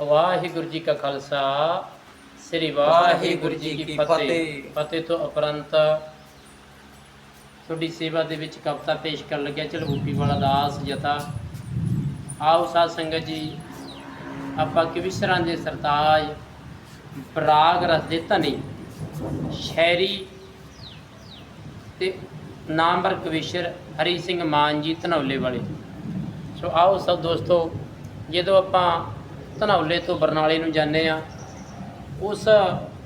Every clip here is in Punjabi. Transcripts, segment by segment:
ਵਾਹਿਗੁਰੂ ਜੀ ਕਾ ਖਾਲਸਾ ਸ੍ਰੀ ਵਾਹਿਗੁਰੂ ਜੀ ਕੀ ਫਤਿਹ। ਫਤਿਹ। ਤੋਂ ਉਪਰੰਤ ਤੁਹਾਡੀ ਸੇਵਾ ਦੇ ਵਿੱਚ ਕਵਿਤਾ ਪੇਸ਼ ਕਰਨ ਲੱਗਿਆ। ਝਲੂਪੀ ਵਾਲਾ ਦਾਸ ਜਤਾ। ਆਓ ਸਾਧ ਸੰਗਤ ਜੀ ਆਪਾਂ ਕਵਿਸ਼ਰਾਂ ਦੇ ਸਰਤਾਜ ਬਰਾਗ ਰਸ ਦੇ ਧਨੀ ਸ਼ਾਇਰੀ ਤੇ ਨਾਮਵਰ ਕਵਿਸ਼ਰ ਹਰੀ ਸਿੰਘ ਮਾਨ ਜੀ ਧਨੌਲੇ ਵਾਲੇ। ਸੋ ਆਓ ਸਭ ਦੋਸਤੋ ਜਦੋਂ ਆਪਾਂ ਧਨੌਲੇ ਤੋਂ ਬਰਨਾਲੇ ਨੂੰ ਜਾਂਦੇ ਆ ਉਸ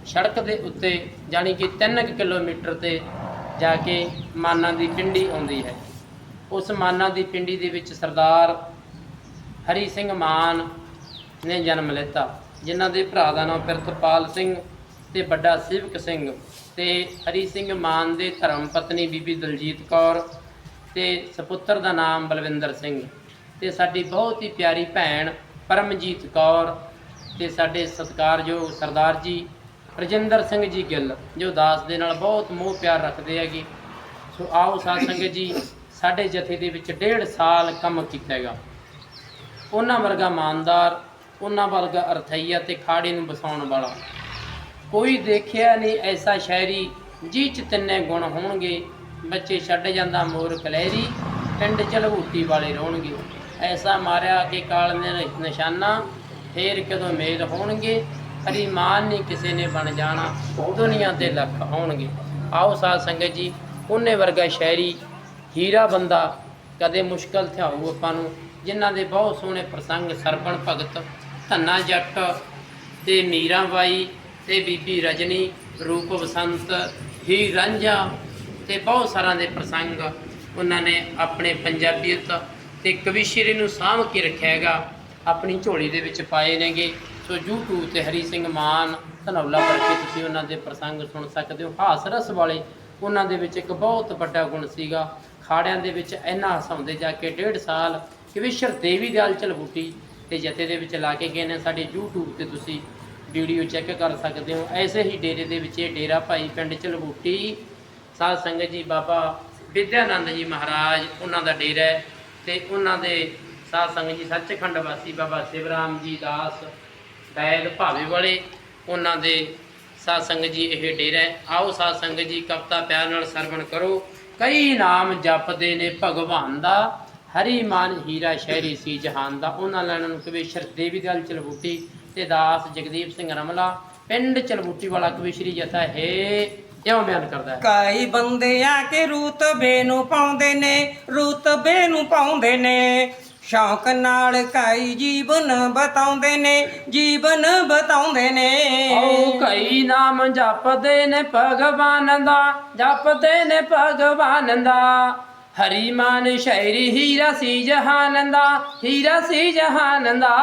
ਸੜਕ ਦੇ ਉੱਤੇ ਜਾਣੀ ਕਿ 3 ਕਿਲੋਮੀਟਰ ਤੇ ਜਾ ਕੇ ਮਾਨਾ ਦੀ ਪਿੰਡੀ ਆਉਂਦੀ ਹੈ। ਉਸ ਮਾਨਾ ਦੀ ਪਿੰਡੀ ਦੇ ਵਿੱਚ ਸਰਦਾਰ ਹਰੀ ਸਿੰਘ ਮਾਨ ਨੇ ਜਨਮ ਲਿੱਤਾ, ਜਿਨ੍ਹਾਂ ਦੇ ਭਰਾ ਦਾ ਨਾਮ ਪਿਰਤਪਾਲ ਸਿੰਘ ਤੇ ਵੱਡਾ ਸਿਵਕ ਸਿੰਘ ਤੇ ਹਰੀ ਸਿੰਘ ਮਾਨ ਦੇ ਧਰਮ ਪਤਨੀ ਬੀਬੀ ਦਲਜੀਤ ਕੌਰ ਤੇ ਸੁਪੁੱਤਰ ਦਾ ਨਾਮ ਬਲਵਿੰਦਰ ਸਿੰਘ। ਤੇ ਸਾਡੀ ਬਹੁਤ ਹੀ ਪਿਆਰੀ ਭੈਣ ਪਰਮਜੀਤ ਕੌਰ ਤੇ ਸਾਡੇ ਸਤਿਕਾਰਯੋਗ ਸਰਦਾਰ ਜੀ ਰਜਿੰਦਰ ਸਿੰਘ ਜੀ ਗਿੱਲ, ਜੋ ਦਾਸ ਦੇ ਨਾਲ ਬਹੁਤ ਮੋਹ ਪਿਆਰ ਰੱਖਦੇ ਹੈਗੇ। ਸੋ ਆਓ ਸਾਧ ਸੰਗਤ ਜੀ, ਸਾਡੇ ਜਥੇ ਦੇ ਵਿੱਚ ਡੇਢ ਸਾਲ ਕੰਮ ਕੀਤਾ ਹੈਗਾ ਉਹਨਾਂ ਵਰਗਾ ਇਮਾਨਦਾਰ, ਉਹਨਾਂ ਵਰਗਾ ਅਰਥਈਆ ਤੇ ਖਾੜੇ ਨੂੰ ਵਸਾਉਣ ਵਾਲਾ। ਕੋਈ ਦੇਖਿਆ ਨਹੀਂ ਐਸਾ ਸ਼ਾਇਰੀ ਜੀ ਚ ਤਿੰਨੇ ਗੁਣ ਹੋਣਗੇ, ਬੱਚੇ ਛੱਡ ਜਾਂਦਾ ਮੋਰ ਕਲੈਰੀ, ਪਿੰਡ ਚਲਹੂਟੀ ਵਾਲੇ ਰੋਣਗੇ। ਐਸਾ ਮਾਰਿਆ ਕਿ ਕਾਲ ਨੇ ਨਿਸ਼ਾਨਾ ਫੇਰ ਕਦੋਂ ਮੇਲ ਹੋਣਗੇ? ਹਰੀ ਨਹੀਂ ਕਿਸੇ ਨੇ ਬਣ ਜਾਣਾ, ਦੁਨੀਆ ਤੇ ਲੱਖ ਆਉਣਗੇ। ਆਓ ਸਾਧ ਸੰਗਤ ਜੀ, ਉਹਨੇ ਵਰਗਾ ਸ਼ਾਇਰੀ, ਹੀਰਾ ਬੰਦਾ ਕਦੇ ਮੁਸ਼ਕਲ ਥਿਆਊ ਆਪਾਂ ਨੂੰ, ਜਿਨ੍ਹਾਂ ਦੇ ਬਹੁਤ ਸੋਹਣੇ ਪ੍ਰਸੰਗ ਸਰਪਣ ਭਗਤ, ਧੰਨਾ ਜੱਟ ਤੇ ਮੀਰਾ ਬਾਈ ਤੇ ਬੀਬੀ ਰਜਨੀ, ਰੂਪ ਬਸੰਤ ਹੀ ਰਾਂਝਾ ਤੇ ਬਹੁਤ ਸਾਰਿਆਂ ਦੇ ਪ੍ਰਸੰਗ ਉਹਨਾਂ ਨੇ ਆਪਣੇ ਪੰਜਾਬੀਅਤ ਤੇ ਕਵਿਸ਼ਰੀ ਨੂੰ ਸਾਂਭ ਕੇ ਰੱਖਿਆ ਹੈਗਾ, ਆਪਣੀ ਝੋਲੀ ਦੇ ਵਿੱਚ ਪਾਏ ਨੇਗੇ। ਸੋ YouTube ਤੇ ਹਰੀ ਸਿੰਘ ਮਾਨ, ਧਨੌਲਾ ਕਰਕੇ ਤੁਸੀਂ ਉਹਨਾਂ ਦੇ ਪ੍ਰਸੰਗ ਸੁਣ ਸਕਦੇ ਹੋ। ਹਾਸ ਰਸ ਵਾਲੇ ਉਹਨਾਂ ਦੇ ਵਿੱਚ ਇੱਕ ਬਹੁਤ ਵੱਡਾ ਗੁਣ ਸੀਗਾ। ਖਾੜਿਆਂ ਦੇ ਵਿੱਚ ਇੰਨਾ ਹਸਾਉਂਦੇ ਜਾ ਕੇ ਡੇਢ ਸਾਲ ਕਵਿਸ਼ਰ ਦੇਵੀ ਦਿਆਲ ਚਲਬੂਟੀ ਤੇ ਜਥੇ ਦੇ ਵਿੱਚ ਲਾ ਕੇ ਗਏ ਨੇ। ਸਾਡੇ YouTube ਤੇ ਤੁਸੀਂ ਵੀਡੀਓ ਚੈੱਕ ਕਰ ਸਕਦੇ ਹੋ। ਐਸੇ ਹੀ ਡੇਰੇ ਦੇ ਵਿੱਚ ਇਹ ਡੇਰਾ ਭਾਈ ਪਿੰਡ ਚਲਬੂਟੀ ਸਾਧ ਸੰਗਤ ਜੀ, ਬਾਬਾ ਵਿਦਿਆਨੰਦ ਜੀ ਮਹਾਰਾਜ, ਉਹਨਾਂ ਦਾ ਡੇਰਾ ਹੈ। ਤੇ ਉਹਨਾਂ ਦੇ ਸਾਧ ਸੰਗਤ ਜੀ ਸੱਚਖੰਡ ਵਾਸੀ ਬਾਬਾ ਸਿਵਰਾਮ ਜੀ ਦਾਸ ਬੈਦ ਭਾਵੇ ਵਾਲੇ, ਉਹਨਾਂ ਦੇ ਸਾਧ ਸੰਗਤ ਜੀ ਇਹ ਡੇਰਾ ਆਓ ਸਾਧ ਸੰਗਤ ਜੀ ਕਵਤਾ ਪਿਆਰ ਨਾਲ ਸਰਵਣ ਕਰੋ। ਕਈ ਨਾਮ ਜਪਦੇ ਨੇ ਭਗਵਾਨ ਦਾ, ਹਰੀ ਮਾਨ ਹੀਰਾ ਸ਼ਹਿਰੀ ਸੀ ਜਹਾਨ ਦਾ। ਉਹਨਾਂ ਲੈਣ ਨੂੰ ਕਵੀਸ਼ਰ ਦੇਵੀ ਦਿਆਲ ਚਲਬੂਟੀ ਤੇ ਦਾਸ ਜਗਦੀਪ ਸਿੰਘ ਰਮਲਾ, ਪਿੰਡ ਚਲਬੂਟੀ ਵਾਲਾ ਕਵੀਸ਼ਰੀ ਜਥਾ ਹੈ। ਇਉਂ ਬਿਆਨ ਕਰਦਾ ਹੈ? ਕਈ ਬੰਦੇ ਆ ਕੇ ਰੂਤਬੇ ਨੂੰ ਪਾਉਂਦੇ ਨੇ ਰੂਤਬੇ ਨੂੰ ਪਾਉਂਦੇ ਨੇ। ਸ਼ੌਕ ਨਾਲ ਕਈ ਜੀਵਨ ਬਤਾਉਂਦੇ ਨੇ ਜੀਵਨ ਬਤਾਉਂਦੇ ਨੇ। ਓ ਕਈ ਨਾਮ ਜਪਦੇ ਨੇ ਭਗਵਾਨ ਦਾ ਜਪਦੇ ਨੇ ਭਗਵਾਨ ਦਾ। ਹਰੀ ਮਾਨ ਸ਼ਾਇਰੀ ਹੀਰਾ ਸੀ ਜਹਾਨ ਦਾ ਹੀਰਾ ਸੀ ਜਹਾਨ ਦਾ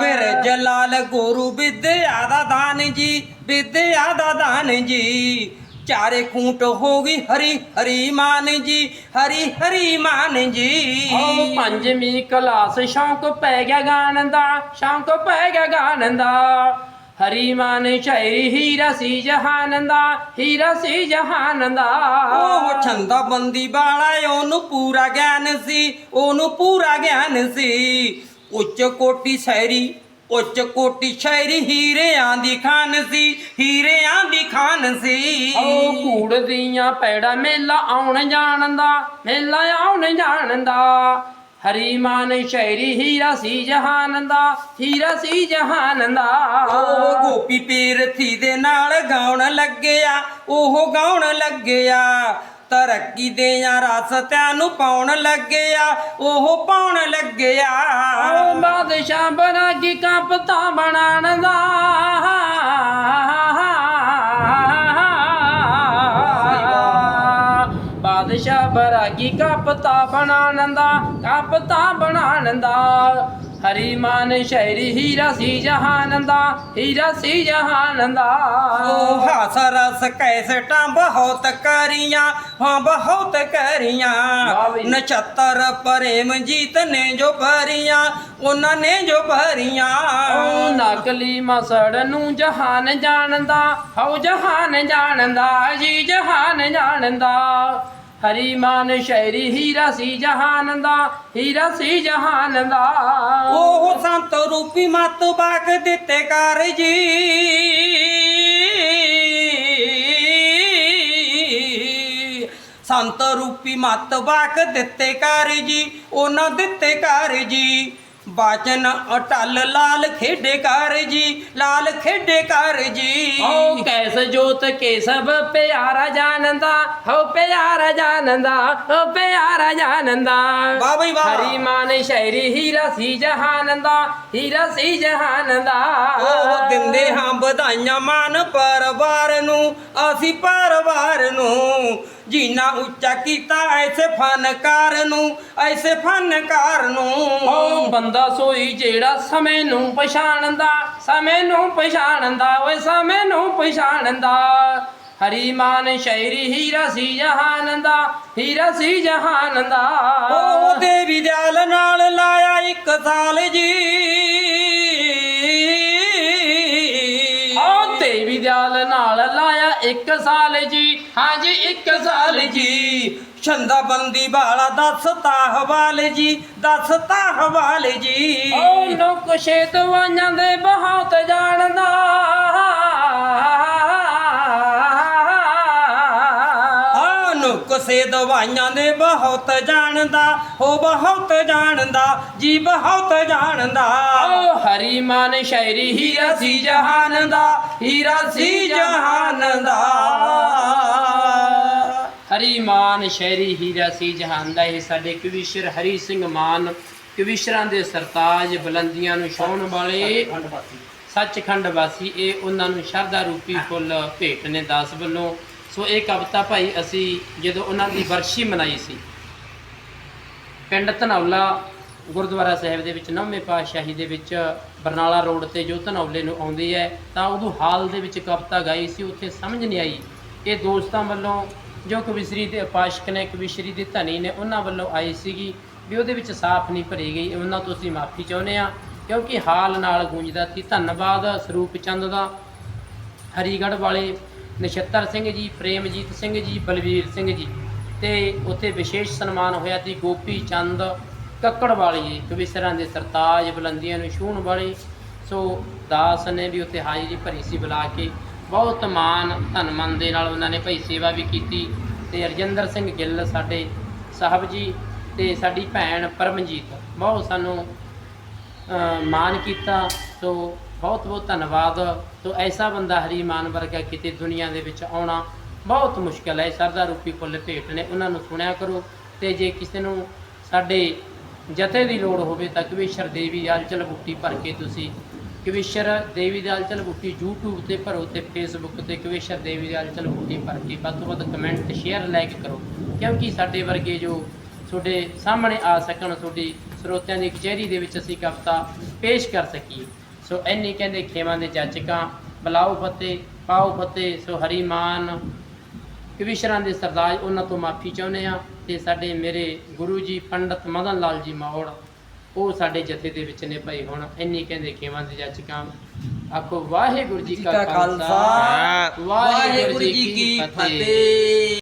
ਬਿਰਜ ਲਾਲ ਗੁਰੂ ਵਿਦਿਆ ਦਾ ਦਾਨ ਜੀ ਵਿਦਿਆ ਦਾ ਦਾਨ ਜੀ। ਚਾਰੇ ਖੂੰਟ ਹੋ ਗਈ ਹਰੀ ਹਰੀ ਮਾਨ ਜੀ ਹਰੀ ਹਰੀ ਮਾਨ ਜੀ। ਓ ਪੰਜਵੀਂ ਕਲਾਸ ਸ਼ੌਂਕ ਪੈ ਗਿਆ ਗਾਣ ਦਾ ਸ਼ੌਂਕ ਪੈ ਗਿਆ ਗਾਣ ਦਾ ਹਰੀ ਮਾਨ ਸ਼ਾਇਰੀ ਹੀਰਾ ਸੀ ਦਾ ਉਹ ਛੰਦਾ ਬੰਦੀ ਵਾਲਾ ਉਹਨੂੰ ਪੂਰਾ ਗਿਆਨ ਸੀ ਉਹਨੂੰ ਪੂਰਾ ਗਿਆਨ ਸੀ। ਉੱਚ ਕੋਟੀ ਸ਼ਾਇਰੀ ਉੱਚ ਕੋਟੀ ਸ਼ਾਇਰੀ ਹੀਰਿਆਂ ਦੀ ਖਾਨ ਸੀ ਹੀਰਿਆਂ ਦੀ ਖਾਨ ਸੀ। ਓ ਕੂੜ ਦੀਆਂ ਪੈੜਾ ਮੇਲਾ ਆਉਣ ਜਾਣ ਦਾ ਮੇਲਾ ਆਉਣ ਜਾਣ ਦਾ ਹਰੀ ਮਾਨ ਸ਼ਾਇਰੀ ਹੀਰਾ ਸੀ ਜਹਾਨ ਦਾ ਹੀਰਾ ਸੀ ਜਹਾਨ ਦਾ ਉਹ ਗੋਪੀ ਪੀਰਥੀ ਦੇ ਨਾਲ ਗਾਉਣ ਲੱਗਿਆ ਉਹ ਗਾਉਣ ਲੱਗਿਆ। ਤਰੱਕੀ ਦੇ ਆ ਰਸਤਿਆਂ ਨੂੰ ਪਾਉਣ ਲੱਗਿਆ ਉਹ ਪਾਉਣ ਲੱਗਿਆ। ਬਾਦਸ਼ਾਹ ਬਣਾ ਕੀ ਕੰਪਤਾ ਬਣਾਣ ਦਾ। ਬਾਦਸ਼ਾਹ ਬਰਾਗੀ ਕਪਤਾ ਬਣਾਣ ਦਾ ਕਪਤਾ ਬਣਾਣ ਦਾ ਹਰੀ ਮਾਨ ਸ਼ਾਇਰੀ ਹੀਰਾ ਸੀ ਜਹਾਨ ਦਾ ਹੀਰਾ ਸੀ ਜਹਾਨ ਦਾ ਉਹ ਹਾਸ ਰਸ ਕੈਸਟਾਂ ਬਹੁਤ ਕਰੀਆਂ ਹਾਂ ਬਹੁਤ ਕਰੀਆਂ। ਨਛੱਤਰ ਪ੍ਰੇਮ ਜੀਤ ਨੇ ਜੋ ਭਰੀਆਂ ਉਹਨਾਂ ਨੇ ਜੋ ਭਰੀਆਂ। ਓ ਨਕਲੀ ਮਸੜ ਨੂੰ ਜਹਾਨ ਜਾਣਦਾ ਹਉ ਜਹਾਨ ਜਾਣਦਾ ਜੀ ਜਹਾਨ ਜਾਣਦਾ। ਹਰੀ ਮਾਨ ਸ਼ਾਇਰੀ ਹੀਰਾ ਸੀ ਜਹਾਨ ਦਾ, ਹੀਰਾ ਸੀ ਜਹਾਨ ਦਾ। ਉਹ ਸੰਤ ਰੂਪੀ ਮਤ ਬਾਕ ਦਿੱਤੇ ਕਰ ਜੀ। ਸੰਤ ਰੂਪੀ ਮਤ ਬਾਕ ਦਿੱਤੇ ਕਰ ਜੀ, ਉਹਨਾਂ ਦਿੱਤੇ ਕਰ ਜੀ। ਬਾਚਨ ਅਟਲ ਲਾਲ ਖੇਡੇ ਕਰ ਜੀ ਲਾਲ ਖੇਡੇ ਕਰ ਜੀ। ਓ ਕੈਸ ਜੋਤ ਕੇ ਸਭ ਪਿਆਰਾ ਜਾਣਦਾ ਹੋ ਪਿਆਰਾ ਜਾਣਦਾ ਹੋ ਪਿਆਰਾ ਜਾਣਦਾ ਵਾਹ ਬਈ ਵਾਹ। ਹਰੀ ਮਾਨ ਸ਼ਾਇਰੀ ਹੀਰਾ ਸੀ ਜਹਾਨ ਦਾ ਹੀਰਾ ਸੀ ਜਹਾਨ ਦਾ ਉਹ ਦਿੰਦੇ ਹਾਂ ਵਧਾਈਆਂ ਮਾਨ ਪਰਿਵਾਰ ਨੂੰ ਅਸੀਂ ਪਰਿਵਾਰ ਨੂੰ। ਜੀਨਾ ਉੱਚਾ ਕੀਤਾ ਐਸੇ ਫਨਕਾਰ ਨੂੰ ਐਸੇ ਫਨਕਾਰ ਨੂੰ। ਬੰਦਾ ਸੋਈ ਜਿਹੜਾ ਸਮੇਂ ਨੂੰ ਪਛਾਣਦਾ ਸਮੇਂ ਨੂੰ ਪਛਾਣਦਾ ਓਏ ਸਮੇਂ ਨੂੰ ਪਛਾਣਦਾ। ਹਰੀ ਮਾਨ ਸ਼ਾਇਰੀ ਹੀਰਾ ਸੀ ਜਹਾਨ ਦਾ ਹੀਰਾ ਸੀ ਜਹਾਨ ਦਾ। ਇੱਕ ਸਾਲ ਜੀ। ਹਾਂਜੀ, ਇੱਕ ਸਾਲ ਜੀ। ਛੰਦਾ ਬੰਦੀ ਵਾਲਾ ਦੱਸਤਾ ਹਵਾਲ ਜੀ ਦੱਸਤਾ ਹਵਾਲ ਜੀ। ਓ ਨੁਕਸ਼ੇ ਦਵਾਈਆਂ ਦੇ ਬਹੁਤ ਜਾਣਦਾ। ਨੁਕਸੇ ਦਵਾਈਆਂ ਦੇ ਬਹੁਤ ਜਾਣਦਾ ਹੋ ਬਹੁਤ ਜਾਣਦਾ ਜੀ ਬਹੁਤ ਜਾਣਦਾ। ਓ ਹਰੀ ਮਾਨ ਸ਼ਾਇਰੀ ਹੀਰਾ ਸੀ ਜਹਾਨ ਦਾ ਹੀਰਾ ਸੀ ਜਹਾਨ ਦਾ। ਹਰੀ ਮਾਨ ਸ਼ਾਇਰੀ ਹੀਰਾ ਸੀ ਜਹਾਨ ਦਾ ਇਹ ਸਾਡੇ ਕਵੀਸ਼ਰ ਹਰੀ ਸਿੰਘ ਮਾਨ ਕਵੀਸ਼ਰਾਂ ਦੇ ਸਰਤਾਜ ਬੁਲੰਦੀਆਂ ਨੂੰ ਛਾਉਣ ਵਾਲੇ ਸੱਚਖੰਡ ਵਾਸੀ ਇਹ ਉਹਨਾਂ ਨੂੰ ਸ਼ਰਧਾ ਰੂਪੀ ਫੁੱਲ ਭੇਟ ਨੇ ਦਾਸ ਵੱਲੋਂ। ਸੋ ਇਹ ਕਵਿਤਾ ਭਾਈ ਅਸੀਂ ਜਦੋਂ ਉਹਨਾਂ ਦੀ ਵਰਸ਼ੀ ਮਨਾਈ ਸੀ, ਪਿੰਡ ਧਨੌਲਾ ਗੁਰਦੁਆਰਾ ਸਾਹਿਬ ਦੇ ਵਿੱਚ ਨੌਵੇਂ ਪਾਤਸ਼ਾਹੀ ਦੇ ਵਿੱਚ ਬਰਨਾਲਾ ਰੋਡ ਤੇ ਜੋ ਧਨੌਲੇ ਨੂੰ ਆਉਂਦੀ ਹੈ, ਤਾਂ ਉਦੋਂ ਹਾਲ ਦੇ ਵਿੱਚ ਕਵਿਤਾ ਗਾਈ ਸੀ, ਉੱਥੇ ਸਮਝ ਨਹੀਂ ਆਈ। ਇਹ ਦੋਸਤਾਂ ਵੱਲੋਂ ਜੋ ਕਵਿਸ਼ਰੀ ਦੇ ਉਪਾਸ਼ਕ ਨੇ ਕਵਿਸ਼ਰੀ ਦੇ ਧਨੀ ਨੇ, ਉਹਨਾਂ ਵੱਲੋਂ ਆਈ ਸੀਗੀ ਵੀ ਉਹਦੇ ਵਿੱਚ ਸਾਫ਼ ਨਹੀਂ ਭਰੀ ਗਈ। ਉਹਨਾਂ ਤੋਂ ਅਸੀਂ ਮਾਫੀ ਚਾਹੁੰਦੇ ਆ ਕਿਉਂਕਿ ਹਾਲ ਨਾਲ ਗੂੰਜਦਾ ਸੀ। ਧੰਨਵਾਦ ਸਰੂਪ ਚੰਦ ਦਾ। ਹਰੀਗੜ੍ਹ ਵਾਲੇ ਨਛੱਤਰ ਸਿੰਘ ਜੀ ਪ੍ਰੇਮਜੀਤ ਸਿੰਘ ਜੀ ਬਲਵੀਰ ਸਿੰਘ ਜੀ। ਤੇ ਉੱਥੇ ਵਿਸ਼ੇਸ਼ ਸਨਮਾਨ ਹੋਇਆ ਸੀ ਗੋਪੀ ਚੰਦ ਕੱਕੜ ਵਾਲੀ ਜੀ ਕਵਿਸ਼ਰਾਂ ਦੇ ਸਰਤਾਜ ਬੁਲੰਦੀਆਂ ਨੂੰ ਛੂਹਣ ਵਾਲੇ। ਸੋ ਦਾਸ ਨੇ ਵੀ ਉੱਥੇ ਹਾਜ਼ਰੀ ਭਰੀ ਸੀ ਬੁਲਾ ਕੇ। ਬਹੁਤ ਮਾਣ ਧਨ ਮਨ ਦੇ ਨਾਲ ਉਹਨਾਂ ਨੇ ਭਾਈ ਸੇਵਾ ਵੀ ਕੀਤੀ। ਤੇ ਰਜਿੰਦਰ ਸਿੰਘ ਗਿੱਲ ਸਾਡੇ ਸਾਹਿਬ ਜੀ ਤੇ ਸਾਡੀ ਭੈਣ ਪਰਮਜੀਤ ਬਹੁਤ ਸਾਨੂੰ ਅ, ਮਾਣ ਕੀਤਾ। ਸੋ ਬਹੁਤ ਬਹੁਤ ਧੰਨਵਾਦ। ਸੋ ਐਸਾ ਬੰਦਾ ਹਰੀ ਮਾਨ ਵਰਗਾ ਕਿਤੇ ਦੁਨੀਆ ਦੇ ਵਿੱਚ ਆਉਣਾ ਬਹੁਤ ਮੁਸ਼ਕਲ ਹੈ। ਸਰਦਾ ਰੂਪੀ ਫੁੱਲ ਭੇਟ ਨੇ ਉਹਨਾਂ ਨੂੰ ਸੁਣਿਆ ਕਰੋ ਤੇ ਜੇ ਕਿਸੇ ਨੂੰ ਸਾਡੇ ਜਥੇ ਦੀ ਲੋੜ ਹੋਵੇ ਤਾਂ ਕਵੀਸ਼ਰ ਦੇਵੀ ਅਲਚਲ ਬੁੱਟੀ ਭਰ ਕੇ ਤੁਸੀਂ ਕਵੀਸ਼ਰ ਦੇਵੀ ਦੇ ਅਲਚਲ ਬੁੱਟੀ YouTube ਤੇ ਭਰੋ ਤੇ Facebook ਤੇ ਕਵੀਸ਼ਰ ਦੇਵੀ ਦੇ ਅਲਚਲ ਬੁੱਟੀ ਭਰ ਕੇ ਵੱਧ ਤੋਂ ਵੱਧ ਕਮੈਂਟ ਸ਼ੇਅਰ ਲਾਈਕ ਕਰੋ। ਕਿਉਂਕਿ ਸਾਡੇ ਵਰਗੇ ਜੋ ਤੁਹਾਡੇ ਸਾਹਮਣੇ ਆ ਸਕਣ, ਤੁਹਾਡੀ ਸਰੋਤਿਆਂ ਦੀ ਕਚਹਿਰੀ ਦੇ ਵਿੱਚ ਅਸੀਂ ਕਵਿਤਾ ਪੇਸ਼ ਕਰ ਸਕੀਏ। ਸੋ ਐਨੀ ਕਹਿੰਦੇ ਖੇਵਾਂ ਦੇ ਜਾਚਕਾਂ ਬਲਾਓ ਫਤਿਹ ਪਾਓ ਫਤਿਹ ਸੋ ਹਰੀ ਮਾਨ। ਕਵੀਸ਼ਰਾਂ ਦੇ ਸਰਦਾਰ ਉਹਨਾਂ ਤੋਂ ਮਾਫੀ ਚਾਹੁੰਦੇ ਆ ਤੇ ਸਾਡੇ ਮੇਰੇ ਗੁਰੂ ਜੀ ਪੰਡਤ ਮਦਨ ਲਾਲ ਜੀ ਮੌੜ ਉਹ ਸਾਡੇ ਜਥੇ ਦੇ ਵਿੱਚ ਨੇ ਭਾਈ ਹੁਣ। ਇੰਨੀ ਕਹਿੰਦੇ ਖੇਵਾਂ ਦੇ ਜਾਚਕਾਂ ਆਖੋ ਵਾਹਿਗੁਰੂ ਜੀ ਕਾ ਖਾਲਸਾ। ਵਾਹਿਗੁਰੂ ਜੀ ਕੀ ਫਤਿਹ।